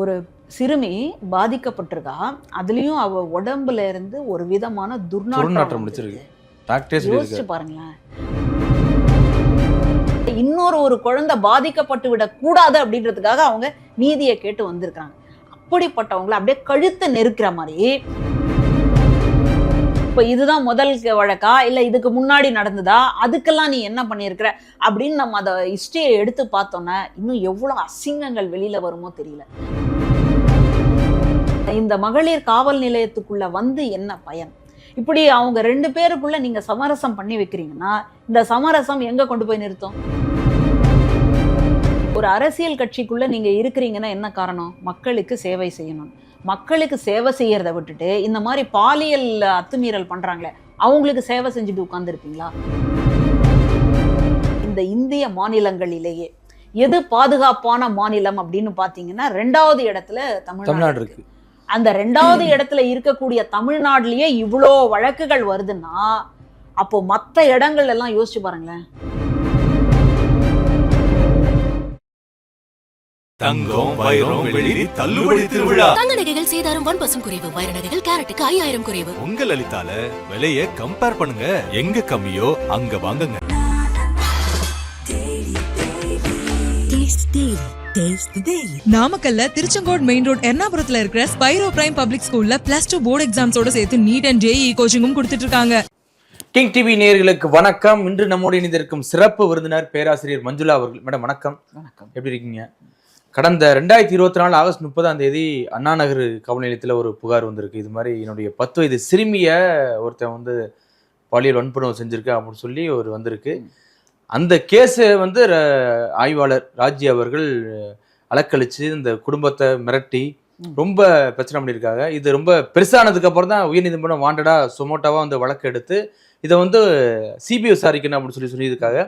ஒரு சிறுமி பாதிக்கப்பட்டிருக்கா? அதுலயும் அவ உடம்புல இருந்து ஒரு விதமான துர்நாற்றம் முடிச்சிருக்கு. யோசிச்சு பாருங்களேன். இன்னொரு ஒரு குழந்தை பாதிக்கப்பட்டு விட கூடாது அப்படின்றதுக்காக அவங்க நீதியை கேட்டு வந்திருக்காங்க அப்படிப்பட்டவங்களை அப்படியே கழுத்தை நெருக்கிற மாதிரி. இப்ப இதுதான் முதல் வழக்கா? இல்ல இதுக்கு முன்னாடி நடந்ததா? அதுக்கெல்லாம் நீ என்ன பண்ணியிருக்கிற? அப்படின்னு நம்ம அதை ஹிஸ்டரியை எடுத்து பார்த்தோன்னா இன்னும் எவ்வளவு அசிங்கங்கள் வெளியில வருமோ தெரியல. இந்த மகளிர் காவல் நிலையத்துக்குள்ள வந்து என்ன பயன்? இப்படி அவங்க ரெண்டு பேருக்குள்ள நீங்க சமரசம் பண்ணி வைக்கிறீங்கன்னா இந்த சமரசம் எங்க கொண்டு போய் நிறுத்தும்? ஒரு அரசியல் கட்சிக்குள்ள நீங்க இருக்கிறீங்கன்னா என்ன காரணம்? மக்களுக்கு சேவை செய்யணும். மக்களுக்கு சேவை செய்யறத விட்டுட்டு இந்த மாதிரி பாலியல் அத்துமீறல் பண்றாங்களே அவங்களுக்கு சேவை செஞ்சுட்டு உட்கார்ந்துருப்பீங்களா? இந்த இந்திய மாநிலங்களிலேயே எது பாதுகாப்பான மாநிலம் அப்படின்னு பாத்தீங்கன்னா ரெண்டாவது இடத்துல தமிழ்நாடு தமிழ்நாடு இருக்கு. அந்த ரெண்டாவது இடத்துல இருக்கக்கூடிய தமிழ்நாட்டிலேயே இவ்வளோ வழக்குகள் வருதுன்னா அப்போ மற்ற இடங்கள் எல்லாம் யோசிச்சு பாருங்களேன். தங்கம் வைரம் வெள்ளி தள்ளுபடி திருவிழா. தங்க நகைகள் சேதாரம் ஒன் பர்சன்ட் குறைவு வைர நகைகள் கேரட்டுக்கு ஐயாயிரம் குறைவு. உங்க லலிதால விலைய கம்பேர் பண்ணுங்க. எங்க கம்மியோ அங்க வாங்குங்க. நாமக்கல்ல திருச்செங்கோடு மெயின் ரோட் எர்ணாபுரத்துல இருக்கிற ஸ்பைரோ பிரைம் பப்ளிக் ஸ்கூல்ல பிளஸ் டூ போர்டு எக்ஸாம்ஸோட சேர்த்து நீட் அண்ட் ஜேஇ கோச்சிங்கும் கொடுத்துட்டு இருக்காங்க கிங் டிவி நேயர்களுக்கு வணக்கம். இன்று நம்மோடு இணைந்திருக்கும் சிறப்பு விருந்தினர் பேராசிரியர் மஞ்சுளா அவர்கள். மேடம் வணக்கம். வணக்கம். எப்படி இருக்கீங்க? கடந்த ரெண்டாயிரத்தி இருபத்தி நாலு ஆகஸ்ட் முப்பதாம் தேதி அண்ணா நகர் காவல் நிலையத்தில் ஒரு புகார் வந்திருக்கு. இது மாதிரி என்னுடைய பத்து வயது சிறுமிய ஒருத்தன் வந்து பாலியல் வன்புணர்வு செஞ்சிருக்கேன் அப்படின்னு சொல்லி ஒரு வந்திருக்கு. அந்த கேஸை வந்து ஆய்வாளர் ராஜி அவர்கள் அலக்களிச்சு இந்த குடும்பத்தை மிரட்டி. ரொம்ப பிரச்சனை பண்ணியிருக்காங்க. இது ரொம்ப பெருசானதுக்கு அப்புறம் தான் உயர்நீதிமன்றம் வாண்டடா சொமோட்டாவா வந்து வழக்கு எடுத்து இதை வந்து சிபிஐ விசாரிக்கணும் அப்படின்னு சொல்லி சொல்லியிருக்காங்க.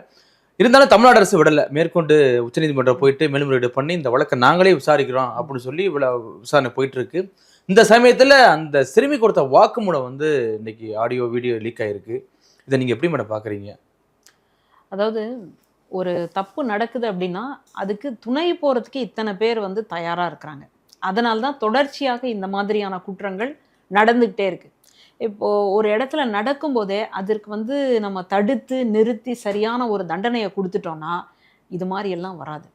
இருந்தாலும் தமிழ்நாடு அரசு விடலை. மேற்கொண்டு உச்சநீதிமன்றம் போயிட்டு மேல்முறையீடு பண்ணி இந்த வழக்கை நாங்களே விசாரிக்கிறோம் அப்படின்னு சொல்லி இவ்வளவு விசாரணை போயிட்டு இருக்கு இந்த சமயத்தில் அந்த சிறுமி கொடுத்த வாக்குமூலம் வந்து இன்னைக்கு ஆடியோ வீடியோ லீக் ஆயிருக்கு. இதை நீங்கள் எப்படி மேடம் பார்க்குறீங்க? அதாவது ஒரு தப்பு நடக்குது அப்படின்னா அதுக்கு துணை போறதுக்கு இத்தனை பேர் வந்து தயாரா இருக்கிறாங்க. அதனால தான் தொடர்ச்சியாக இந்த மாதிரியான குற்றங்கள் நடந்துகிட்டே இருக்கு. இப்போ ஒரு இடத்துல நடக்கும்போதே அதற்கு வந்து நம்ம தடுத்து நிறுத்தி சரியான ஒரு தண்டனையை கொடுத்துட்டோம்னா இது மாதிரி எல்லாம் வராது.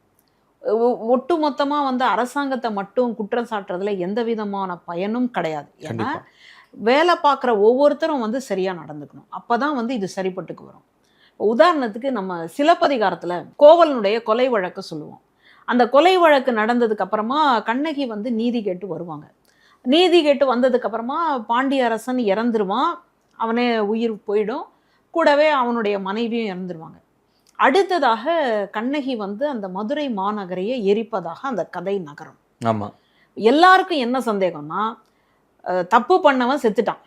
ஒ- ஒட்டுமொத்தமா வந்து அரசாங்கத்தை மட்டும் குற்றம் சாட்டுறதுல எந்த விதமான பயனும் கிடையாது. ஏன்னா வேலை பார்க்குற ஒவ்வொருத்தரும் வந்து சரியாக நடந்துக்கணும். அப்போ தான் வந்து இது சரிப்பட்டுக்கு வரும். உதாரணத்துக்கு நம்ம சிலப்பதிகாரத்தில் கோவலனுடைய கொலை வழக்கு சொல்லுவோம். அந்த கொலை வழக்கு நடந்ததுக்கு அப்புறமா கண்ணகி வந்து நீதி கேட்டு வருவாங்க. நீதி கேட்டு வந்ததுக்கு அப்புறமா பாண்டிய அரசன் இறந்துருவான். அவனே உயிர் போயிடும். கூடவே அவனுடைய மனைவியும் இறந்துருவாங்க. அடுத்ததாக கண்ணகி வந்து அந்த மதுரை மாநகரையே எரிப்பதாக அந்த கதை நகரம். ஆமாம் எல்லாருக்கும் என்ன சந்தேகம்னா தப்பு பண்ணவன் செத்துட்டான்.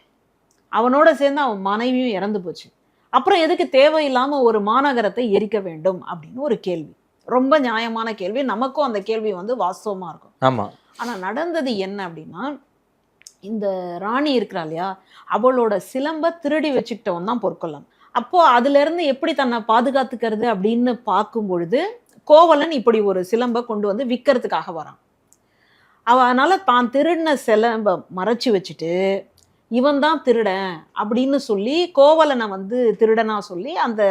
அவனோட சேர்ந்து அவன் மனைவியும் இறந்து போச்சு. அப்புறம் எதுக்கு தேவையில்லாம ஒரு மாநகரத்தை எரிக்க வேண்டும் அப்படின்னு ஒரு கேள்வி. ரொம்ப நியாயமான கேள்வி. நமக்கும் அந்த கேள்வி வந்து வாஸ்தவமா இருக்கும். ஆமாம் ஆனா நடந்தது என்ன அப்படின்னா இந்த ராணி இருக்கிறா இல்லையா? அவளோட சிலம்ப திருடி வச்சுக்கிட்டவன் தான் பொற்கொல்லன். அப்போ அதுல இருந்து எப்படி தன்னை பாதுகாத்துக்கிறது அப்படின்னு பார்க்கும் பொழுது கோவலன் இப்படி ஒரு சிலம்ப கொண்டு வந்து விற்கிறதுக்காக வரான். அவ அதனால தான் திருடின சிலம்ப மறைச்சு வச்சுட்டு இவன் தான் திருடன் அப்படின்னு சொல்லி கோவலனை வந்து திருடனா சொல்லி அந்த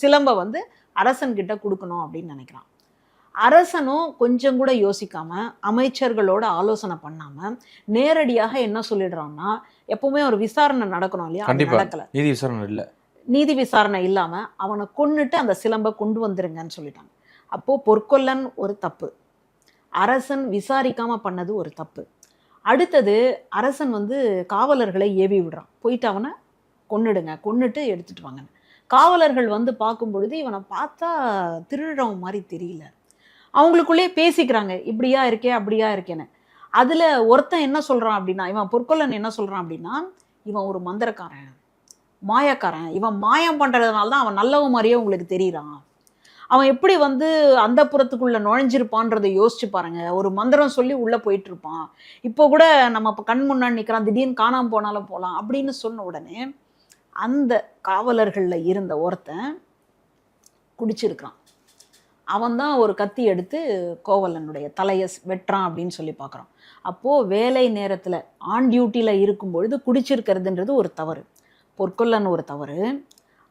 சிலம்ப வந்து அரசன்கிட்ட கொடுக்கணும் அப்படின்னு நினைக்கிறான். அரசனும் கொஞ்சம் கூட யோசிக்காம அமைச்சர்களோட ஆலோசனை பண்ணாம நேரடியாக என்ன சொல்லிடுறான்னா எப்பவுமே ஒரு விசாரணை நடக்கணும் இல்லையா. நடக்கல. நீதி விசாரணை இல்லை. நீதி விசாரணை இல்லாம அவனை கொன்னுட்டு அந்த சிலம்பை கொண்டு வந்துருங்கன்னு சொல்லிட்டாங்க. அப்போ பொற்கொல்லன் ஒரு தப்பு. அரசன் விசாரிக்காம பண்ணது ஒரு தப்பு. அடுத்தது அரசன் வந்து காவலர்களை ஏவி விடுறான். போயிட்டு அவனை கொன்னுடுங்க. கொன்னுட்டு எடுத்துட்டு வாங்க. காவலர்கள் வந்து பார்க்கும் பொழுது இவனை பார்த்தா திருடுறவன் மாதிரி தெரியல. அவங்களுக்குள்ளேயே பேசிக்கிறாங்க. இப்படியா இருக்கே அப்படியா இருக்கேன்னு. அதில் ஒருத்தன் என்ன சொல்கிறான் அப்படின்னா இவன் பொற்கொல்லன் என்ன சொல்கிறான் அப்படின்னா இவன் ஒரு மந்திரக்காரன். மாயக்காரன். இவன் மாயம் பண்ணுறதுனால தான் அவன் நல்லவன் மாதிரியே உங்களுக்கு தெரியறான். அவன் எப்படி வந்து அந்த புறத்துக்குள்ளே நுழைஞ்சிருப்பான்றதை யோசிச்சு பாருங்க. ஒரு மந்திரம் சொல்லி உள்ளே போயிட்டு இருப்பான் இப்போ கூட நம்ம இப்போ கண் முன்னாடி நிற்கிறான் திடீர்னு காணாம போனாலும் போகலாம் அப்படின்னு சொன்ன உடனே அந்த காவலர்களில் இருந்த ஒருத்தன் குடிச்சிருக்கிறான். அவன் தான் ஒரு கத்தி எடுத்து கோவலனுடைய தலையை வெட்டுறான் அப்படின்னு சொல்லி பார்க்குறோம் அப்போது வேலை நேரத்தில் ஆன் டியூட்டியில் இருக்கும் பொழுது குடிச்சிருக்கிறதுன்றது ஒரு தவறு. பொற்கொல்லன் ஒரு தவறு.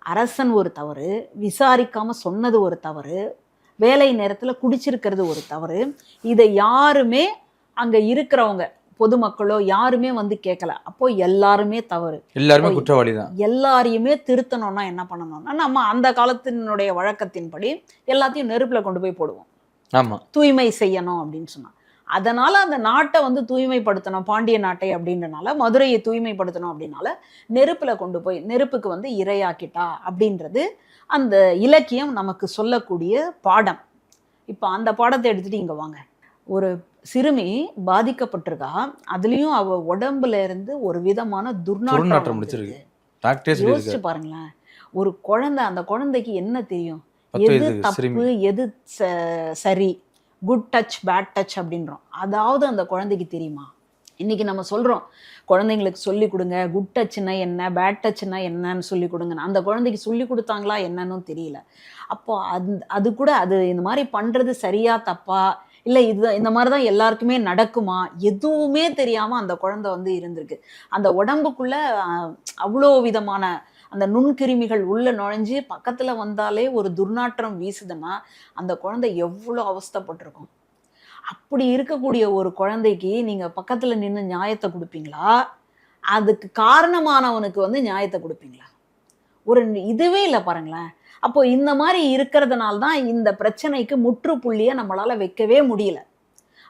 அரசன் ஒரு தவறு விசாரிக்காமல் சொன்னது ஒரு தவறு வேலை நேரத்தில் குடிச்சிருக்கிறது ஒரு தவறு. இதை யாருமே அங்கே இருக்கிறவங்க பொதுமக்களோ யாருமே வந்து கேட்கல அப்போ எல்லாருமே தவறு. எல்லாருமே. குற்றவாளி தான் எல்லாரையுமே திருத்தணும்னா என்ன பண்ணணும்னா நம்ம அந்த காலத்தினுடைய வழக்கத்தின்படி எல்லாத்தையும் நெருப்புல கொண்டு போய் போடுவோம். ஆமா. தூய்மை செய்யணும் அப்படின்னு சொன்னா. அதனால அந்த நாட்டை வந்து தூய்மைப்படுத்தணும் பாண்டிய நாட்டை அப்படின்றனால மதுரையை தூய்மைப்படுத்தணும் அப்படின்னால நெருப்புல கொண்டு போய் நெருப்புக்கு வந்து இரையாக்கிட்டா அப்படின்றது அந்த இலக்கியம் நமக்கு சொல்லக்கூடிய பாடம். இப்போ அந்த பாடத்தை எடுத்துட்டு இங்க வாங்க. ஒரு சிறுமி பாதிக்கப்பட்டிருக்கா. அதுலயும் அவ உடம்புல இருந்து ஒரு விதமான துர்நாற்றம் யோசிச்சு பாருங்களேன். ஒரு குழந்தை அந்த குழந்தைக்கு என்ன தெரியும்? எது தப்பு எது சரி? குட் டச் பேட் டச் அப்படின்றோம். அதாவது அந்த குழந்தைக்கு தெரியுமா? இன்றைக்கி நம்ம சொல்கிறோம் குழந்தைங்களுக்கு சொல்லிக் கொடுங்க குட் டச்னா என்ன பேட் டச்னா என்னன்னு சொல்லி கொடுங்க அந்த குழந்தைக்கு சொல்லி கொடுத்தாங்களா என்னன்னு தெரியல. அப்போ அது அது கூட அது இந்த மாதிரி பண்ணுறது சரியா தப்பா? இல்லை இது இந்த மாதிரி தான் எல்லாருக்குமே நடக்குமா? எதுவுமே தெரியாமல் அந்த குழந்தை வந்து இருந்திருக்கு. அந்த உடம்புக்குள்ள அவ்வளோ விதமான அந்த நுண்கிருமிகள் உள்ள நுழைஞ்சு பக்கத்துல வந்தாலே ஒரு துர்நாற்றம் வீசுதுன்னா அந்த குழந்தை எவ்வளோ அவஸ்தைப்பட்டிருக்கும்? அப்படி இருக்கக்கூடிய ஒரு குழந்தைக்கு நீங்க பக்கத்துல நின்று நியாயத்தை கொடுப்பீங்களா? அதுக்கு காரணமானவனுக்கு வந்து நியாயத்தை கொடுப்பீங்களா? ஒரு இதுவே இல்லை பாருங்களேன். அப்போ இந்த மாதிரி இருக்கிறதுனால தான் இந்த பிரச்சனைக்கு முற்றுப்புள்ளியை நம்மளால வைக்கவே முடியல.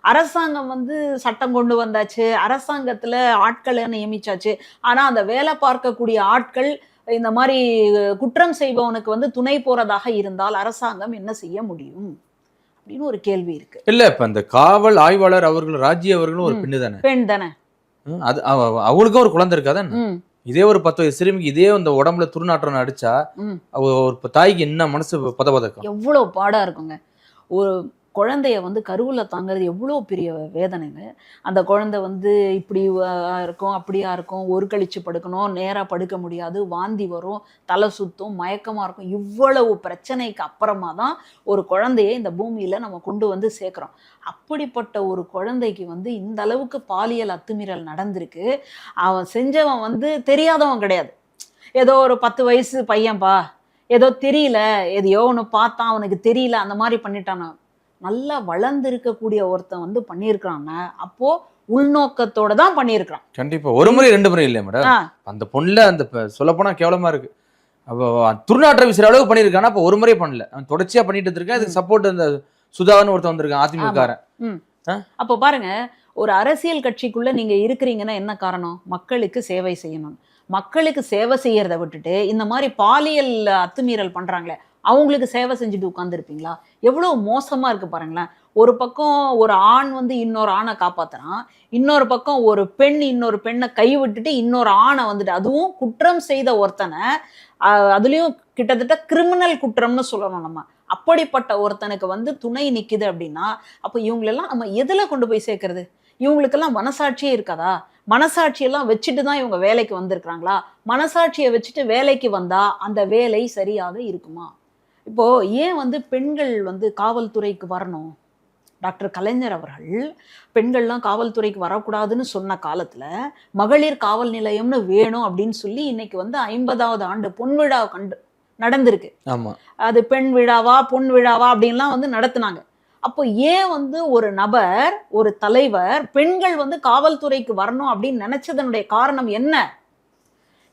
அரசாங்கம் வந்து சட்டம் கொண்டு வந்தாச்சு. அரசாங்கத்துல ஆட்களை நியமிச்சாச்சு. ஆனா அந்த வேலை பார்க்கக்கூடிய ஆட்கள் இந்த மாதிரி குற்றம் செய்பவனுக்கு வந்து துணை போறதாக இருந்தால் அரசாங்கம் என்ன செய்ய முடியும்? அப்படின்னு ஒரு கேள்வி இருக்கு. இல்ல இப்ப அந்த காவல் ஆய்வாளர் அவர்கள் ராஜி அவர்களும் ஒரு. பெண்ணு தானே? பெண் தானே. அது அவ- அவ- அவளுக்கும் ஒரு குழந்தை இருக்காதா என்ன? ம், இதே ஒரு பத்து வயசு சிறுமிக்கு இதே அந்த உடம்புல துர்நாற்றம் அடிச்சா ஒரு தாய்க்கு என்ன மனசு பத பதக்கம் எவ்வளவு பாடா இருக்குங்க. ஒரு குழந்தைய வந்து கருவில் தாங்கிறது எவ்வளோ பெரிய வேதனைங்க. அந்த குழந்தை வந்து இப்படி இருக்கும் அப்படியா இருக்கும் ஒரு கழிச்சு படுக்கணும் நேராக படுக்க முடியாது வாந்தி வரும் தலை சுத்தும் மயக்கமாக இருக்கும். இவ்வளவு பிரச்சனைக்கு அப்புறமா தான் ஒரு குழந்தைய இந்த பூமியில் நம்ம கொண்டு வந்து சேர்க்குறோம். அப்படிப்பட்ட ஒரு குழந்தைக்கு வந்து இந்த அளவுக்கு பாலியல் அத்துமீறல் நடந்திருக்கு. அவன் செஞ்சவன் வந்து தெரியாதவன் கிடையாது. ஏதோ ஒரு பத்து வயசு பையன்பா. ஏதோ தெரியல. எதையோ ஒன்று பார்த்தான் அவனுக்கு தெரியல. அந்த மாதிரி பண்ணிட்டான் நல்லா வளர்ந்து இருக்கக்கூடிய ஒருத்தன் வந்து பண்ணியிருக்கிறான்னா அப்போ உள்நோக்கத்தோட தான் பண்ணியிருக்கிறான். கண்டிப்பா. ஒரு முறை ரெண்டு முறை இல்லையா மேடம். அந்த பொண்ணுல அந்த சொல்ல போனா கேவலமா இருக்கு. அவ துர்நாற்றம் வீசுற அளவுக்கு பண்ணியிருக்கானா அப்ப ஒரு முறை பண்ணல. அவன் தொடர்ச்சியா பண்ணிட்டு இருந்திருக்கான். அதுக்கு சப்போர்ட் அந்த சுதான்னு ஒருத்தன் வந்திருக்கான் அதிமுக அப்போ பாருங்க ஒரு அரசியல் கட்சிக்குள்ள நீங்க இருக்கிறீங்கன்னா என்ன காரணம்? மக்களுக்கு சேவை செய்யணும். மக்களுக்கு சேவை செய்யறத விட்டுட்டு இந்த மாதிரி பாலியல் அத்துமீறல் பண்றாங்களே அவங்களுக்கு சேவை செஞ்சுட்டு உட்காந்துருப்பீங்களா எவ்வளோ மோசமாக இருக்கு பாருங்களேன். ஒரு பக்கம் ஒரு ஆண் வந்து இன்னொரு ஆணை காப்பாற்றுறான் இன்னொரு பக்கம் ஒரு பெண் இன்னொரு பெண்ணை கை விட்டுட்டு இன்னொரு ஆணை வந்துட்டு அதுவும் குற்றம் செய்த ஒருத்தனை அதுலேயும் கிட்டத்தட்ட கிரிமினல் குற்றம்னு சொல்லணும் நம்ம. அப்படிப்பட்ட ஒருத்தனுக்கு வந்து துணை நிற்கிது அப்படின்னா அப்போ இவங்களெல்லாம் நம்ம எதில் கொண்டு போய் சேர்க்கறது? இவங்களுக்கெல்லாம் மனசாட்சியே இருக்காதா? மனசாட்சியெல்லாம் வச்சுட்டு தான் இவங்க வேலைக்கு வந்திருக்கிறாங்களா? மனசாட்சியை வச்சுட்டு வேலைக்கு வந்தால் அந்த வேலை சரியாக இருக்குமா? இப்போ ஏன் வந்து பெண்கள் வந்து காவல்துறைக்கு வரணும்? டாக்டர் கலைஞர் அவர்கள் பெண்கள்லாம் காவல்துறைக்கு வரக்கூடாதுன்னு சொன்ன காலத்துல மகளிர் காவல் நிலையம்னு வேணும் அப்படின்னு சொல்லி இன்னைக்கு வந்து ஐம்பதாவது ஆண்டு பொன்விழா கண்டு நடந்திருக்கு. ஆமா. அது பெண் விழாவா பொன் விழாவா அப்படின்லாம் வந்து நடத்துனாங்க. அப்போ ஏன் வந்து ஒரு நபர் ஒரு தலைவர் பெண்கள் வந்து காவல்துறைக்கு வரணும் அப்படின்னு நினைச்சதனுடைய காரணம் என்ன?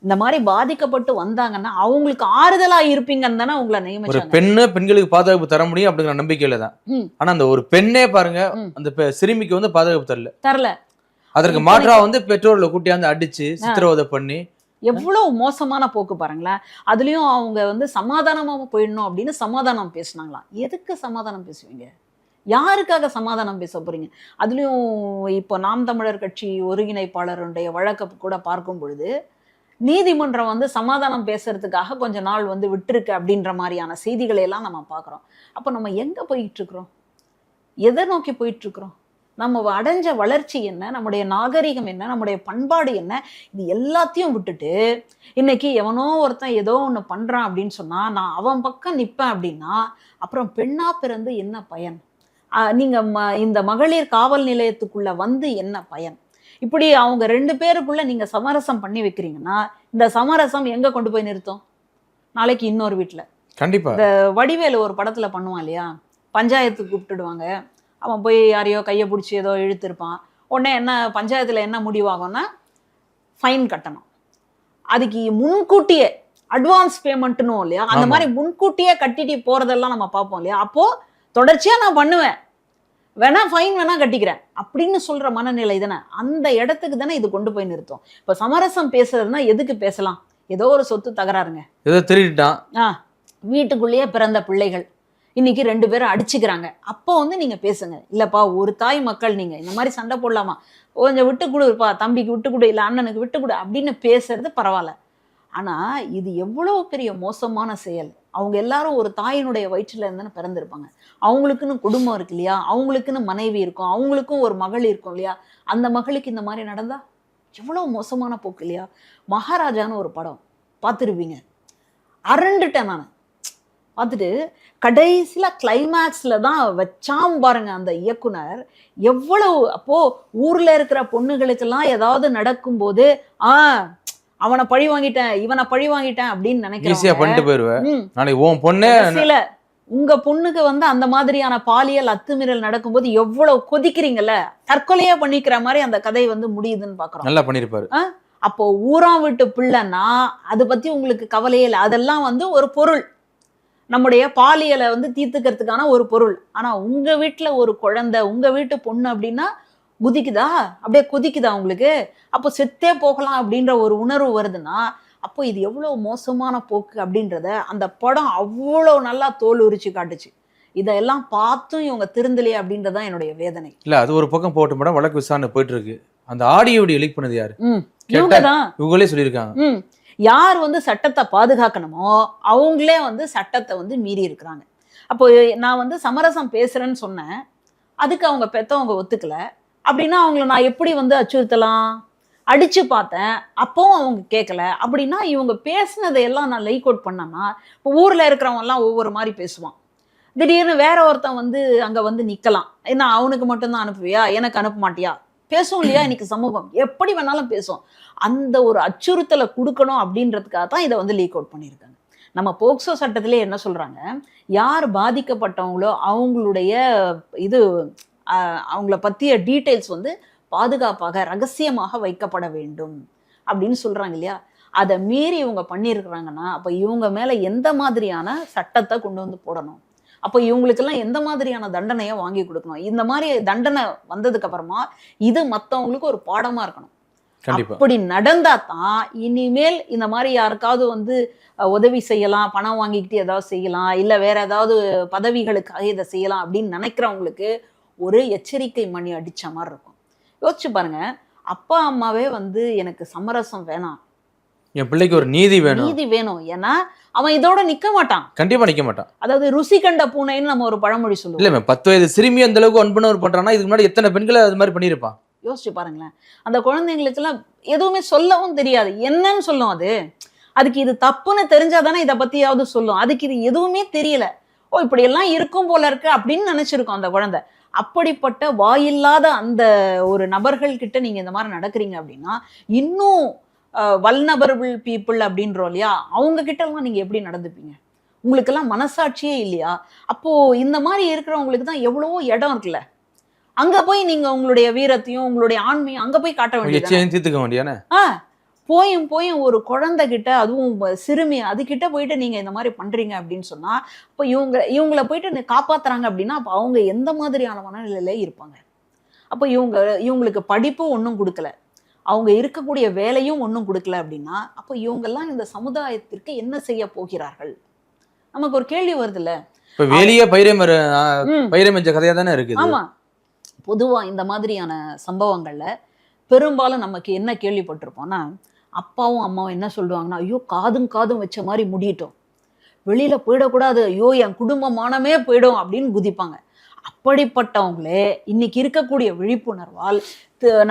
இந்த மாதிரி பாதிக்கப்பட்டு வந்தாங்கன்னா அவங்களுக்கு ஆறுதலா இருப்பீங்கன்னு தானே உங்களை ஒரு நியமிச்சாங்க பெண்ணு பெண்களுக்கு பாதுகாப்பு தர முடியும் அப்படிங்கிற நம்பிக்கையில தான். ஆனா அந்த ஒரு பெண்ணே பாருங்க. அந்த சிறுமிக்கு வந்து பாதுகாப்பு தரல. தரல. அதற்கு மாற்றா வந்து பெற்றோர்களை கூட்டியாந்து அடிச்சு சித்திரவதை பண்ணி எவ்வளவு மோசமான போக்கு பாருங்களேன். அதுலயும் அவங்க வந்து சமாதானமா போயிடணும் அப்படின்னு சமாதானம் பேசுனாங்களாம் எதுக்கு சமாதானம் பேசுவீங்க? யாருக்காக சமாதானம் பேச போறீங்க? அதுலயும் இப்போ நாம் தமிழர் கட்சி ஒருங்கிணைப்பாளருடைய வழக்கை கூட பார்க்கும் பொழுது நீதிமன்றம் வந்து சமாதானம் பேசுறதுக்காக கொஞ்ச நாள் வந்து விட்டுருக்கு அப்படின்ற மாதிரியான செய்திகளை எல்லாம் நம்ம பார்க்குறோம். அப்போ நம்ம எங்கே போயிட்டு இருக்கிறோம்? எதை நோக்கி போயிட்டு இருக்கிறோம்? நம்ம அடைஞ்ச வளர்ச்சி என்ன? நம்முடைய நாகரிகம் என்ன? நம்முடைய பண்பாடு என்ன? இது எல்லாத்தையும் விட்டுட்டு இன்னைக்கு எவனோ ஒருத்தன் ஏதோ ஒன்று பண்ணுறான் அப்படின்னு சொன்னால் நான் அவன் பக்கம் நிற்பேன் அப்படின்னா அப்புறம் பெண்ணா பிறந்து என்ன பயன்? நீங்கள் ம இந்த மகளிர் காவல் நிலையத்துக்குள்ளே வந்து என்ன பயன்? இப்படி அவங்க ரெண்டு பேருக்குள்ள நீங்க சமரசம் பண்ணி வைக்கிறீங்கன்னா இந்த சமரசம் எங்க கொண்டு போய் நிறுத்தும்? நாளைக்கு இன்னொரு வீட்ல. கண்டிப்பா. வடிவேலு ஒரு படத்துல பண்ணுவான் இல்லையா? பஞ்சாயத்துக்கு கூப்பிட்டுடுவாங்க. அவன் போய் யாரையோ கையை பிடிச்சி ஏதோ இழுத்திருப்பான். உடனே என்ன பஞ்சாயத்துல என்ன முடிவாகும்னா ஃபைன் கட்டணும். அதுக்கு முன்கூட்டியே அட்வான்ஸ் பேமெண்ட்னும் இல்லையா? அந்த. மாதிரி முன்கூட்டியே கட்டிட்டு போறதெல்லாம் நம்ம பார்ப்போம் இல்லையா? அப்போ தொடர்ச்சியா நான் பண்ணுவேன். வேணா ஃபைன் வேணா கட்டிக்கிறேன். அப்படின்னு சொல்ற மனநிலை தானே. அந்த இடத்துக்கு தானே இது கொண்டு போய் நிறுத்தும். இப்ப சமரசம் பேசுறதுன்னா எதுக்கு பேசலாம்? ஏதோ ஒரு சொத்து தகராறுங்க. ஏதோ திருடிட்டான். ஆ வீட்டுக்குள்ளேயே பிறந்த பிள்ளைகள். இன்னைக்கு ரெண்டு பேரும் அடிச்சுக்கிறாங்க. அப்போ வந்து நீங்க பேசுங்க. இல்லப்பா ஒரு தாய் மக்கள் நீங்க. இந்த மாதிரி சண்டை போடலாமா? கொஞ்சம் விட்டு கொடுப்பா தம்பிக்கு விட்டு கொடு இல்லை அண்ணனுக்கு விட்டு கொடு அப்படின்னு பேசுறது பரவாயில்ல. ஆனா இது எவ்வளவு பெரிய மோசமான செயல். அவங்க எல்லாரும் ஒரு தாயினுடைய வயிற்றுல இருந்துன்னு பிறந்திருப்பாங்க. அவங்களுக்குன்னு குடும்பம் இருக்கு இல்லையா? அவங்களுக்குன்னு மனைவி இருக்கும். அவங்களுக்கும் ஒரு மகள் இருக்கும் இல்லையா? அந்த மகளுக்கு இந்த மாதிரி நடந்தா எவ்வளோ மோசமான போக்கு இல்லையா? மகாராஜான்னு ஒரு படம் பார்த்துருப்பீங்க. அரண்டுட்டேன் நான். பார்த்துட்டு கடைசியில் கிளைமேக்ஸில் தான் வச்சாம் பாருங்க அந்த இயக்குனர். எவ்வளவு அப்போது ஊரில் இருக்கிற பொண்ணுகளுக்கெல்லாம் ஏதாவது நடக்கும்போது ஆ அவனை பழி வாங்கிட்டேன் இவனை பழி வாங்கிட்டேன் அப்படின்னு ஈஸியா நினைக்கிறேன் பண்ணிட்டு போயிருவேன் நாளைக்கு உன் பொண்ணே கடைசியில உங்க பொண்ணுக்கு வந்து அந்த மாதிரியான பாலியல் அத்துமீறல் நடக்கும்போது எவ்வளவு கொதிக்கிறீங்கல்ல? தற்கொலையே பண்ணிக்கிற மாதிரி அந்த கதை வந்து முடியுதுன்னு பாக்குறோம். நல்லா பண்ணிருப்பாரு. அப்போ ஊராம் வீட்டு பிள்ளைன்னா அதை பத்தி உங்களுக்கு கவலையே இல்லை. அதெல்லாம் வந்து ஒரு பொருள். நம்முடைய பாலியலை வந்து தீர்த்துக்கிறதுக்கான ஒரு பொருள். ஆனா உங்க வீட்டுல ஒரு குழந்தை உங்க வீட்டு பொண்ணு அப்படின்னா குதிக்குதா? அப்படியே கொதிக்குதா உங்களுக்கு? அப்போ செத்தே போகலாம் அப்படின்ற ஒரு உணர்வு வருதுன்னா அப்போ இது எவ்வளவு மோசமான போக்கு அப்படின்றத அந்த படம் அவ்வளோ நல்லா தோல் உரிச்சு காட்டுச்சு. இதெல்லாம் பார்த்தும் இவங்க திருந்தலையே அப்படின்றதான் என்னுடைய வேதனை. இல்ல அது ஒரு பக்கம் போட்டு மேடம் வழக்கு விசாரணை போயிட்டு இருக்கு அந்த ஆடியோ வீடியோ லீக் பண்ணது யாரு? இவங்களே சொல்லியிருக்காங்க. யார் வந்து சட்டத்தை பாதுகாக்கணுமோ அவங்களே வந்து சட்டத்தை வந்து மீறி இருக்கிறாங்க. அப்போ நான் வந்து சமரசம் பேசுறேன்னு சொன்னேன். அதுக்கு அவங்க பெத்தவங்க ஒத்துக்கல. அப்படின்னா அவங்கள நான் எப்படி வந்து அச்சுறுத்தலாம்? அடித்து பார்த்தேன். அப்பவும் அவங்க கேட்கல அப்படின்னா இவங்க பேசினதையெல்லாம் எல்லாம் நான் லைக் அவுட் பண்ணேன்னா இப்போ ஊரில் இருக்கிறவங்கலாம் ஒவ்வொரு மாதிரி பேசுவான். திடீர்னு வேற ஒருத்தன் வந்து அங்கே வந்து நிற்கலாம் என்ன அவனுக்கு மட்டும்தான் அனுப்புவியா? எனக்கு அனுப்ப மாட்டியா? பேசும் இல்லையா? இன்னைக்கு சமூகம். எப்படி வேணாலும் பேசும் அந்த ஒரு அச்சுறுத்தலை கொடுக்கணும் அப்படின்றதுக்காக தான் இதை வந்து லீக் அவுட் பண்ணியிருக்காங்க. நம்ம போக்சோ சட்டத்திலே என்ன சொல்கிறாங்க யார் பாதிக்கப்பட்டவங்களோ அவங்களுடைய இது அவங்கள பற்றிய டீட்டெயில்ஸ் வந்து பாதுகாப்பாக ரகசியமாக வைக்கப்பட வேண்டும் அப்படின்னு சொல்றாங்க இல்லையா? அதை மீறி இவங்க பண்ணியிருக்கிறாங்கன்னா அப்போ இவங்க மேலே எந்த மாதிரியான சட்டத்தை கொண்டு வந்து போடணும்? அப்போ இவங்களுக்கெல்லாம் எந்த மாதிரியான தண்டனையை வாங்கி கொடுக்கணும்? இந்த மாதிரி தண்டனை வந்ததுக்கு அப்புறமா இது மற்றவங்களுக்கு ஒரு பாடமா இருக்கணும். அப்படி நடந்தா தான் இனிமேல் இந்த மாதிரி யாருக்காவது வந்து உதவி செய்யலாம் பணம் வாங்கிக்கிட்டு ஏதாவது செய்யலாம் இல்ல வேற ஏதாவது பதவிகளுக்காக இதை செய்யலாம் அப்படின்னு நினைக்கிறவங்களுக்கு ஒரு எச்சரிக்கை மணி அடிச்ச மாதிரி இருக்கும். யோசிச்சு பாருங்க அப்பா அம்மாவே வந்து எனக்கு சமரசம் வேணாம். என் பிள்ளைக்கு ஒரு நீதி வேணும். நீதி வேணும். ஏன்னா அவன் இதோட நிக்க மாட்டான். கண்டிப்பா நிக்க மாட்டான். அதாவது ருசி கண்ட பூனைன்னு நம்ம ஒரு பழமொழி சொல்லுவோம். இல்ல பத்து வயது சிறுமி அந்த அளவுக்கு அன்புணர்வு பண்றான்னா இதுக்கு முன்னாடி எத்தனை பெண்களை அது மாதிரி பண்ணியிருப்பான்? யோசிச்சு பாருங்களேன். அந்த குழந்தைங்களுக்கெல்லாம் எதுவுமே சொல்லவும் தெரியாது. என்னன்னு சொல்லும் அது? அதுக்கு இது தப்புன்னு தெரிஞ்சாதானே இதை பத்தியாவது சொல்லும். அதுக்கு இது எதுவுமே தெரியல. ஓ இப்படி எல்லாம் இருக்கும் போல இருக்கு அப்படின்னு நினைச்சிருக்கோம் அந்த குழந்தை. அப்படிப்பட்ட வாயில்லாத அந்த ஒரு நபர்கள் கிட்ட நீங்க இந்த மாதிரி நடக்கிறீங்க அப்படின்னா இன்னும் வல்னபரபிள் பீப்புள் அப்படின்றோம் இல்லையா? அவங்க கிட்ட எல்லாம் நீங்க எப்படி நடந்துப்பீங்க? உங்களுக்கெல்லாம் மனசாட்சியே இல்லையா? அப்போ இந்த மாதிரி இருக்கிறவங்களுக்கு தான் எவ்வளவோ இடம் இருக்குல்ல. அங்க போய் நீங்க உங்களுடைய வீரத்தையும் உங்களுடைய ஆண்மையும் அங்க போய் காட்ட எச்சையும் தீர்த்துக்க வேண்டியானே போயும் போயும் ஒரு குழந்தை கிட்ட அதுவும் சிறுமி அதுகிட்ட போயிட்டு நீங்க இந்த மாதிரி பண்றீங்க அப்படின்னு சொன்னா அப்ப இவங்க இவங்கள போயிட்டு காப்பாத்துறாங்க அப்படின்னா அப்ப அவங்க எந்த மாதிரியான மனநிலையில இருப்பாங்க? அப்ப இவங்க இவங்களுக்கு படிப்பும் ஒன்றும் கொடுக்கல. அவங்க இருக்கக்கூடிய வேலையும் ஒன்றும் கொடுக்கல அப்படின்னா அப்ப இவங்கெல்லாம் இந்த சமுதாயத்திற்கு என்ன செய்ய போகிறார்கள்? நமக்கு ஒரு கேள்வி வருதுல்ல. இப்ப வேலியே பைரமர். பைரமெஞ்ச கதையா தானே இருக்குது? ஆமா. பொதுவா இந்த மாதிரியான சம்பவங்கள்ல பெரும்பாலும் நமக்கு என்ன கேள்விப்பட்டிருப்போம்னா அப்பாவும் அம்மாவும் என்ன சொல்லுவாங்கன்னா ஐயோ காதும் காதும் வச்ச மாதிரி முடியட்டும். வெளியில் போயிடக்கூடாது. ஐயோ என் குடும்பமானமே போயிடும் அப்படின்னு குதிப்பாங்க. அப்படிப்பட்டவங்களே இன்னைக்கு இருக்கக்கூடிய விழிப்புணர்வால்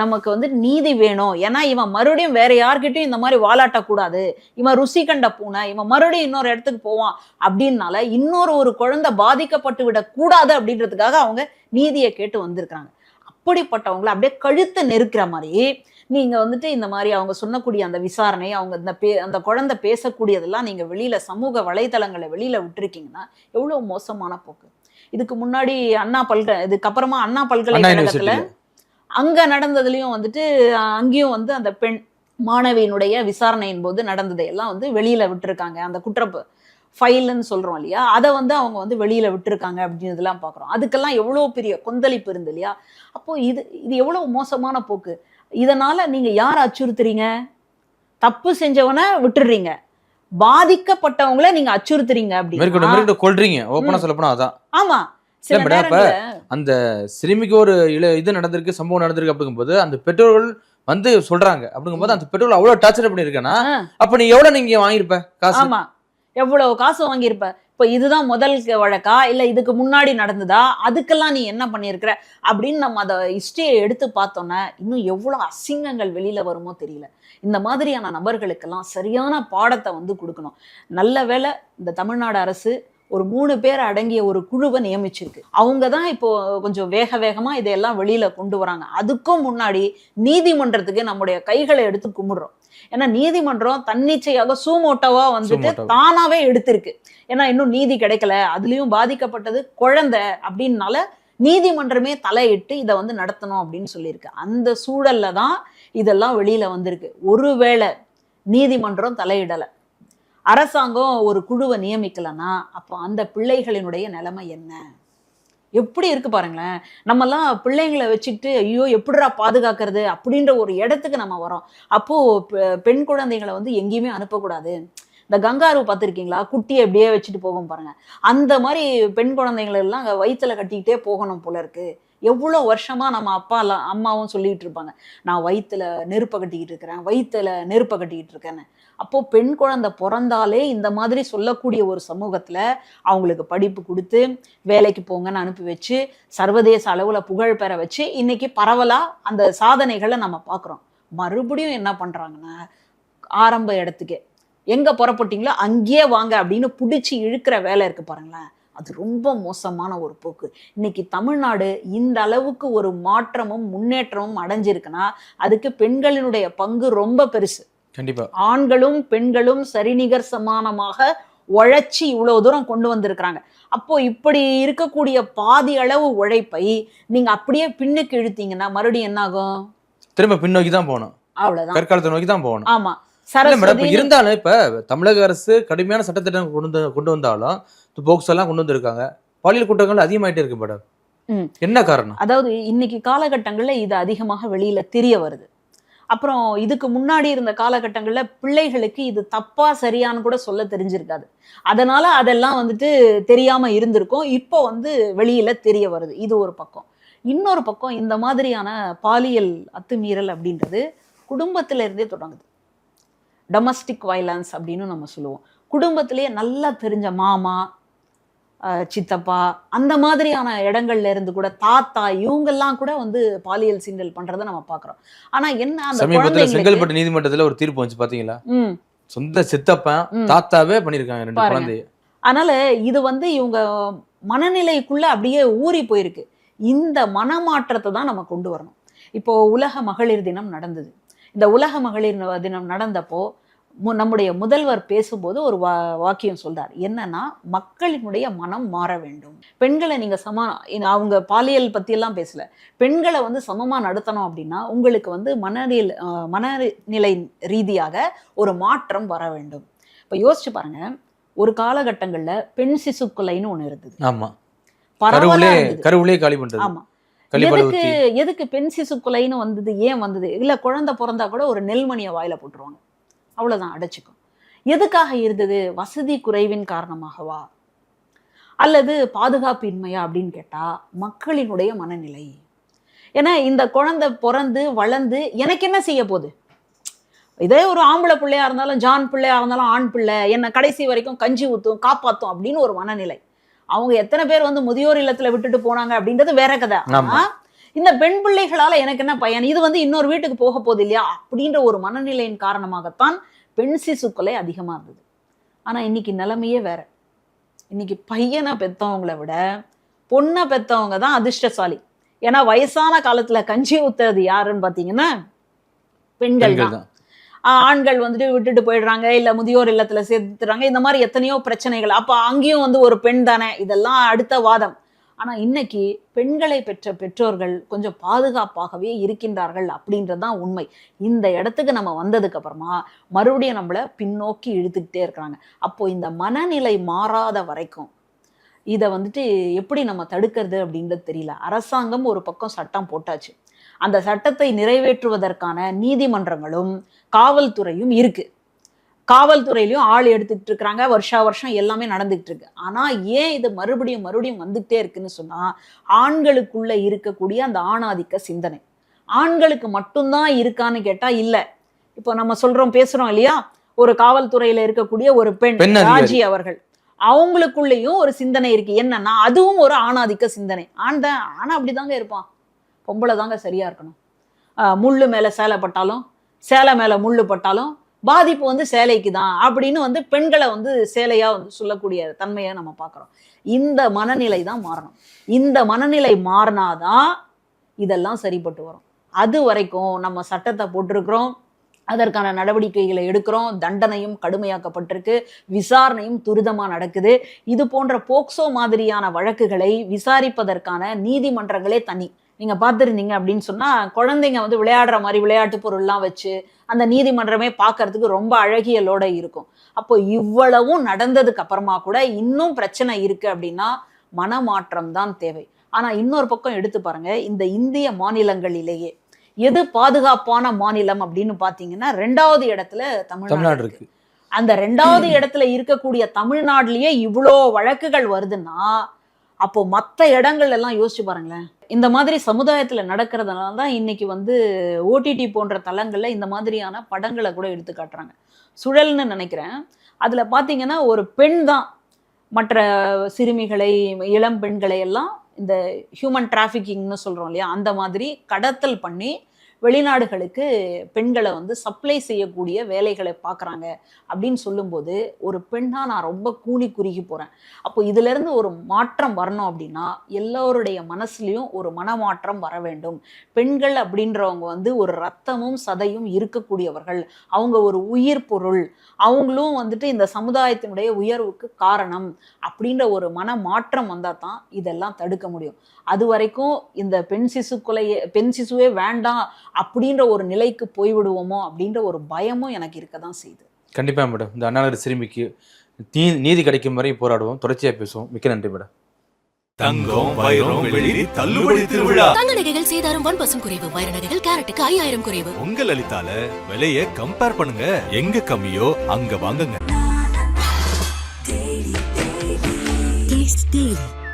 நமக்கு வந்து நீதி வேணும். ஏன்னா இவன் மறுபடியும் வேற யார்கிட்டையும் இந்த மாதிரி வாலாட்டக்கூடாது. இவன் ருசி கண்ட பூனை இவன் மறுபடியும் இன்னொரு இடத்துக்கு போவான் அப்படின்னால இன்னொரு ஒரு குழந்தை பாதிக்கப்பட்டு விடக்கூடாது அப்படின்றதுக்காக அவங்க நீதியை கேட்டு வந்திருக்கிறாங்க. அப்படிப்பட்டவங்களை அப்படியே கழுத்தை நெருக்கிற மாதிரி நீங்க வந்துட்டு இந்த மாதிரி அவங்க சொன்னக்கூடிய அந்த விசாரணை அவங்க இந்த பே அந்த குழந்தை பேசக்கூடியதெல்லாம் நீங்க வெளியில சமூக வலைதளங்களை வெளியில விட்டுருக்கீங்கன்னா எவ்வளவு மோசமான போக்கு. இதுக்கு முன்னாடி அண்ணா பல்கலை இதுக்கப்புறமா அண்ணா அண்ணா பல்கலைக்கழகத்துல அங்க நடந்ததுலயும் வந்துட்டு அங்கேயும் வந்து அந்த பெண் மாணவியினுடைய விசாரணையின் போது நடந்ததை எல்லாம் வந்து வெளியில விட்டுருக்காங்க. அந்த குற்ற ஃபைல்னு சொல்றோம் இல்லையா? அதை வந்து அவங்க வந்து வெளியில விட்டுருக்காங்க அப்படின்றதெல்லாம் பார்க்குறோம் அதுக்கெல்லாம் எவ்வளோ பெரிய கொந்தளிப்பு இருந்து இல்லையா? அப்போ இது இது எவ்வளவு மோசமான போக்கு? இதனால நீங்க யார் அச்சுறுத்துறீங்க? தப்பு செஞ்சவனை விட்டுடுறீங்க பாதிக்கப்பட்டவங்கள நீங்க அச்சுறுத்துறீங்க மேற்கொண்டு கொள்றீங்க ஓப்பனா. சொல்ல போனா அதான். ஆமா. இப்ப அந்த சிறுமிக்கு ஒரு இது நடந்திருக்கு சம்பவம் நடந்திருக்கு அப்படிங்கும்போது அந்த பெற்றோர்கள் வந்து சொல்றாங்க. அப்படிங்கும்போது அந்த பெற்றோர்கள் அவ்வளவு டார்ச்சர் பண்ணிருக்கேன்னா. அப்ப நீ எவ்வளவு நீங்க வாங்கியிருப்ப காசு? ஆமா. எவ்வளவு காசு வாங்கியிருப்ப? இப்போ இதுதான் முதல் வழக்கா? இல்லை இதுக்கு முன்னாடி நடந்ததா? அதுக்கெல்லாம் நீ என்ன பண்ணியிருக்கிற? அப்படின்னு நம்ம அதை ஹிஸ்ட்ரியை எடுத்து பார்த்தோன்னே இன்னும் எவ்வளோ அசிங்கங்கள் வெளியில் வருமோ தெரியல. இந்த மாதிரியான நபர்களுக்கெல்லாம் சரியான பாடத்தை வந்து கொடுக்கணும். நல்ல வேளை இந்த தமிழ்நாடு அரசு ஒரு மூணு பேர் அடங்கிய ஒரு குழுவை நியமிச்சிருக்கு. அவங்க தான் இப்போ கொஞ்சம் வேக வேகமா இதையெல்லாம் வெளியில கொண்டு வராங்க. அதுக்கும் முன்னாடி நீதிமன்றத்துக்கு நம்முடைய கைகளை எடுத்து கும்பிடுறோம். ஏன்னா நீதிமன்றம் தன்னிச்சையாக சூமோட்டோவா வந்துட்டு. தானாவே எடுத்திருக்கு. ஏன்னா இன்னும் நீதி கிடைக்கல. அதுலயும் பாதிக்கப்பட்டது குழந்தை அப்படின்னால நீதிமன்றமே தலையிட்டு இதை வந்து நடத்தணும் அப்படின்னு சொல்லியிருக்கு. அந்த சூழல்ல தான் இதெல்லாம் வெளியில வந்திருக்கு. ஒருவேளை நீதிமன்றம் தலையிடலை. அரசாங்கம் ஒரு குழுவை நியமிக்கலன்னா அப்போ அந்த பிள்ளைகளினுடைய நிலைமை என்ன? எப்படி இருக்கு பாருங்களேன். நம்மலாம் பிள்ளைங்களை வச்சுக்கிட்டு ஐயோ எப்படிடா பாதுகாக்கிறது? அப்படின்ற ஒரு இடத்துக்கு நம்ம வரோம் அப்போது பெ- பெண் குழந்தைங்களை வந்து எங்கேயுமே அனுப்பக்கூடாது. இந்த கங்காரு பார்த்துருக்கீங்களா? குட்டியை அப்படியே வச்சுட்டு போகும் பாருங்க. அந்த மாதிரி பெண் குழந்தைங்களெல்லாம் அங்கே வயிற்றில் கட்டிக்கிட்டே போகணும் போல இருக்கு. எவ்வளோ வருஷமா நம்ம அப்பா எல்லாம் அம்மாவும் சொல்லிக்கிட்டு இருப்பாங்க. நான் வயிற்றில் நெருப்பை கட்டிக்கிட்டு இருக்கிறேன் வயிற்றுல நெருப்பை கட்டிக்கிட்டு இருக்கேன்னு. அப்போது பெண் குழந்தை பிறந்தாலே இந்த மாதிரி சொல்லக்கூடிய ஒரு சமூகத்தில் அவங்களுக்கு படிப்பு கொடுத்து வேலைக்கு போங்கன்னு அனுப்பி வச்சு சர்வதேச அளவில் புகழ் பெற வச்சு இன்றைக்கி பரவலாக அந்த சாதனைகளை நம்ம பார்க்குறோம் மறுபடியும் என்ன பண்ணுறாங்கன்னா ஆரம்ப இடத்துக்கே எங்கே புறப்பட்டீங்களோ அங்கேயே வாங்க அப்படின்னு பிடிச்சி இழுக்கிற வேலை இருக்குது பாருங்களேன். அது ரொம்ப மோசமான ஒரு போக்கு. இன்னைக்கு தமிழ்நாடு இந்த அளவுக்கு ஒரு மாற்றமும் முன்னேற்றமும் அடைஞ்சிருக்குன்னா அதுக்கு பெண்களினுடைய பங்கு ரொம்ப பெருசு. ஆண்களும் பெண்களும் சரிநிகர் சமானமாக உழைச்சி இவ்வளவு தூரம் கொண்டு வந்திருக்கிறாங்க. அப்போ இப்படி இருக்கக்கூடிய பாதி அளவு உழைப்பை நீங்க அப்படியே பின்னுக்கு இழுத்தீங்கன்னா மறுபடியும் என்ன ஆகும் திரும்ப பின்னோக்கி தான் போகணும். அவ்வளவுதான். கற்காலத்தை நோக்கி தான் போகணும். ஆமா. இருந்தாலும் இப்ப தமிழக அரசு கடுமையான சட்டத்திட்டம் கொண்டு கொண்டு வந்தாலும் போக்ஸ் எல்லாம் கொண்டு வந்திருக்காங்க. பாலியல் குற்றங்கள் அதிகமாயிட்டே இருக்கு மேடம். என்ன காரணம்? அதாவது இன்னைக்கு காலகட்டங்கள்ல இது அதிகமாக வெளியில தெரிய வருது. அப்புறம் இதுக்கு முன்னாடி இருந்த காலகட்டங்களில் பிள்ளைகளுக்கு இது தப்பா சரியான்னு கூட சொல்ல தெரிஞ்சிருக்காது. அதனால அதெல்லாம் வந்துட்டு தெரியாம இருந்திருக்கும். இப்போ வந்து வெளியில தெரிய வருது. இது ஒரு பக்கம். இன்னொரு பக்கம் இந்த மாதிரியான பாலியல் அத்துமீறல் அப்படின்றது குடும்பத்தில இருந்தே தொடங்குது. டொமஸ்டிக் வயலன்ஸ் அப்படின்னு நம்ம சொல்லுவோம். குடும்பத்திலேயே நல்லா தெரிஞ்ச மாமா சித்தப்பா அந்த மாதிரியான இடங்கள்ல இருந்து கூட தாத்தா இவங்கெல்லாம் கூட வந்து பாலியல் சீண்டல் பண்றதை நம்ம பாக்குறோம். ஆனா என்ன அந்த சமீபத்துல செங்கல்பட்டு நீதிமன்றத்துல ஒரு தீர்ப்பு வந்துச்சு பாத்தீங்களா? சொந்த சித்தப்பன். தாத்தாவே பண்ணிருக்காங்க ரெண்டு. குழந்தைய. அதனால இது வந்து இவங்க மனநிலைக்குள்ள அப்படியே ஊறி போயிருக்கு. இந்த மனமாற்றத்தை தான் நம்ம கொண்டு வரணும். இப்போ உலக மகளிர் தினம் நடந்தது. இந்த உலக மகளிர் தினம் நடந்தப்போ நம்முடைய முதல்வர் பேசும்போது ஒரு வா வாக்கியம் சொல்றார். என்னன்னா மக்களினுடைய மனம் மாற வேண்டும். பெண்களை நீங்க சமா அவங்க பாலியல் பத்தியெல்லாம் பேசல. பெண்களை வந்து சமமா நடத்தணும் அப்படின்னா உங்களுக்கு வந்து மனநில் மனநிலை ரீதியாக ஒரு மாற்றம் வர வேண்டும். இப்போ யோசிச்சு பாருங்க. ஒரு காலகட்டங்கள்ல பெண் சிசு கொலைன்னு ஒண்ணு இருந்தது. ஆமா. கருவுலே காலி கழிப்பறை எதுக்கு எதுக்கு பெண் சிசு கொலைன்னு வந்தது ஏன் வந்தது? இல்ல குழந்தை பிறந்தா கூட ஒரு நெல்மணியை வாயில போட்டுருவாங்க. அவ்வளவுதான் அடைச்சிக்கும். எதுக்காக இருந்தது? வசதி குறைவின் காரணமாகவா? அல்லது பாதுகாப்பின்மையா அப்படின்னு கேட்டா மக்களினுடைய மனநிலை. ஏன்னா இந்த குழந்தை பிறந்து வளர்ந்து எனக்கு என்ன செய்ய போகுது? இதே ஒரு ஆம்பளை பிள்ளையா இருந்தாலும் ஜான் பிள்ளையா இருந்தாலும் ஆண் பிள்ளை என்னை கடைசி வரைக்கும் கஞ்சி ஊத்தும் காப்பாத்தும் அப்படின்னு ஒரு மனநிலை. அவங்க எத்தனை பேர் வந்து முதியோர் இல்லத்துல விட்டுட்டு போனாங்க அப்படின்றது வேற கதை. இந்த பெண் பிள்ளைகளால எனக்கு என்ன பயன்? இது வந்து இன்னொரு வீட்டுக்கு போக போகுது இல்லையா? அப்படின்ற ஒரு மனநிலையின் காரணமாகத்தான் பெண் சிசு கொலை அதிகமா இருந்தது. ஆனா இன்னைக்கு நிலைமையே வேற. இன்னைக்கு பையனை பெத்தவங்களை விட பொண்ணை பெத்தவங்க தான் அதிர்ஷ்டசாலி. ஏன்னா வயசான காலத்துல கஞ்சி ஊத்துறது யாருன்னு பாத்தீங்கன்னா பெண்கள் தான். ஆண்கள் வந்துட்டு விட்டுட்டு போயிடுறாங்க இல்ல முதியோர் இல்லத்துல சேர்த்துறாங்க. இந்த மாதிரி எத்தனையோ பிரச்சனைகள். அப்ப அங்கேயும் வந்து ஒரு பெண் தானே? இதெல்லாம் அடுத்த வாதம். ஆனால் இன்னைக்கு பெண்களை பெற்ற பெற்றோர்கள் கொஞ்சம் பாதுகாப்பாகவே இருக்கின்றார்கள் அப்படின்றது தான் உண்மை. இந்த இடத்துக்கு நம்ம வந்ததுக்கு அப்புறமா மறுபடியும் நம்மளை பின்னோக்கி இழுத்துக்கிட்டே இருக்கிறாங்க. அப்போ இந்த மனநிலை மாறாத வரைக்கும் இதை வந்துட்டு எப்படி நம்ம தடுக்கிறது அப்படின்றது தெரியல. அரசாங்கம் ஒரு பக்கம் சட்டம் போட்டாச்சு. அந்த சட்டத்தை நிறைவேற்றுவதற்கான நீதிமன்றங்களும் காவல்துறையும் இருக்குது காவல்துறையிலயும் ஆள் எடுத்துக்கிட்டு இருக்கிறாங்க. வருஷா வருஷம் எல்லாமே நடந்துகிட்டு இருக்கு. ஆனா ஏன் இது மறுபடியும் மறுபடியும் வந்துகிட்டே இருக்குன்னு சொன்னா ஆண்களுக்குள்ள இருக்கக்கூடிய அந்த ஆணாதிக்க சிந்தனை. ஆண்களுக்கு மட்டும்தான் இருக்கான்னு கேட்டா இல்ல. இப்போ நம்ம சொல்றோம் பேசுறோம் இல்லையா? ஒரு காவல்துறையில இருக்கக்கூடிய ஒரு பெண். ராஜி அவர்கள். அவங்களுக்குள்ளேயும் ஒரு சிந்தனை இருக்கு. என்னன்னா அதுவும் ஒரு ஆணாதிக்க சிந்தனை. ஆண் தான் ஆனா அப்படிதாங்க இருப்பான். பொம்பளை தாங்க சரியா இருக்கணும். முள்ளு மேல சேலை பட்டாலும் சேலை மேல முள்ளு பட்டாலும் பாதிப்பு வந்து சேலைக்கு தான் அப்படின்னு வந்து பெண்களை வந்து சேலையா வந்து சொல்லக்கூடிய தன்மையை நம்ம பார்க்குறோம். இந்த மனநிலை தான் மாறணும். இந்த மனநிலை மாறினாதான் இதெல்லாம் சரிப்பட்டு வரும். அது வரைக்கும் நம்ம சட்டத்தை போட்டிருக்கிறோம். அதற்கான நடவடிக்கைகளை எடுக்கிறோம். தண்டனையும் கடுமையாக்கப்பட்டிருக்கு. விசாரணையும் துரிதமாக நடக்குது. இது போன்ற போக்சோ மாதிரியான வழக்குகளை விசாரிப்பதற்கான நீதிமன்றங்களே தனி. நீங்கள் பார்த்துருந்தீங்க அப்படின்னு சொன்னால் குழந்தைங்க வந்து விளையாடுற மாதிரி விளையாட்டு பொருள்லாம் வச்சு அந்த நீதிமன்றமே பார்க்கறதுக்கு ரொம்ப அழகியலோட இருக்கும். அப்போ இவ்வளவும் நடந்ததுக்கு அப்புறமா கூட இன்னும் பிரச்சனை இருக்கு அப்படின்னா மனமாற்றம் தான் தேவை. ஆனா இன்னொரு பக்கம் எடுத்து பாருங்க இந்த இந்திய மாநிலங்களிலேயே எது பாதுகாப்பான மாநிலம் அப்படின்னு பாத்தீங்கன்னா ரெண்டாவது இடத்துல தமிழ்நாடு இருக்கு. இருக்கு. அந்த ரெண்டாவது இடத்துல இருக்கக்கூடிய தமிழ்நாட்டிலேயே இவ்வளோ வழக்குகள் வருதுன்னா அப்போ மற்ற இடங்கள் எல்லாம் யோசிச்சு பாருங்களேன். இந்த மாதிரி சமுதாயத்தில் நடக்கிறதுனால தான் இன்னைக்கு வந்து ஓடிடி போன்ற தளங்களில் இந்த மாதிரியான படங்களை கூட எடுத்து காட்டுறாங்க. சுழல்னு நினைக்கிறேன். அதில் பார்த்தீங்கன்னா ஒரு பெண் தான் மற்ற சிறுமிகளை இளம் பெண்களை எல்லாம் இந்த ஹியூமன் டிராஃபிக்கிங்னு சொல்கிறோம் இல்லையா? அந்த மாதிரி கடத்தல் பண்ணி வெளிநாடுகளுக்கு பெண்களை வந்து சப்ளை செய்யக்கூடிய வேலைகளை பார்க்குறாங்க அப்படின்னு சொல்லும்போது ஒரு பெண்ணாக நான் ரொம்ப கூனி குறுகி போகிறேன் அப்போ இதிலிருந்து ஒரு மாற்றம் வரணும் அப்படின்னா எல்லோருடைய மனசுலையும் ஒரு மனமாற்றம் வர வேண்டும். பெண்கள் அப்படின்றவங்க வந்து ஒரு ரத்தமும் சதையும் இருக்கக்கூடியவர்கள். அவங்க ஒரு உயிர் பொருள். அவங்களும் வந்துட்டு இந்த சமுதாயத்தினுடைய உயர்வுக்கு காரணம் அப்படின்ற ஒரு மன மாற்றம் வந்தால் தான் இதெல்லாம் தடுக்க முடியும். அது வரைக்கும் இந்த பெண் சிசு கொலையை பெண் சிசுவே வேண்டாம் அப்படின்ற ஒரு நிலைக்கு போய்விடுவோமோ அப்படின்ற ஒரு பயமும் எனக்கு இருக்க தான் செய்யுது. கண்டிப்பா மேடம். இந்த அண்ணாநகர் சிறுமிக்கு நீ நீதி கிடைக்கும் வரை போராடுவோம். தொடர்ச்சியா பேசுவோம். மிக்க நன்றி மேடம். தங்கம் வைரம் வெள்ளி தள்ளுபடி திருவிழா. தங்க நகைகள் சேதாரம் ஒன் பர்சன்ட் குறைவு. வைர நகைகள் கேரட்டுக்கு ஐயாயிரம் குறைவு. உங்க லலிதால விலைய கம்பேர் பண்ணுங்க. எங்க கம்மியோ அங்க வாங்குங்க.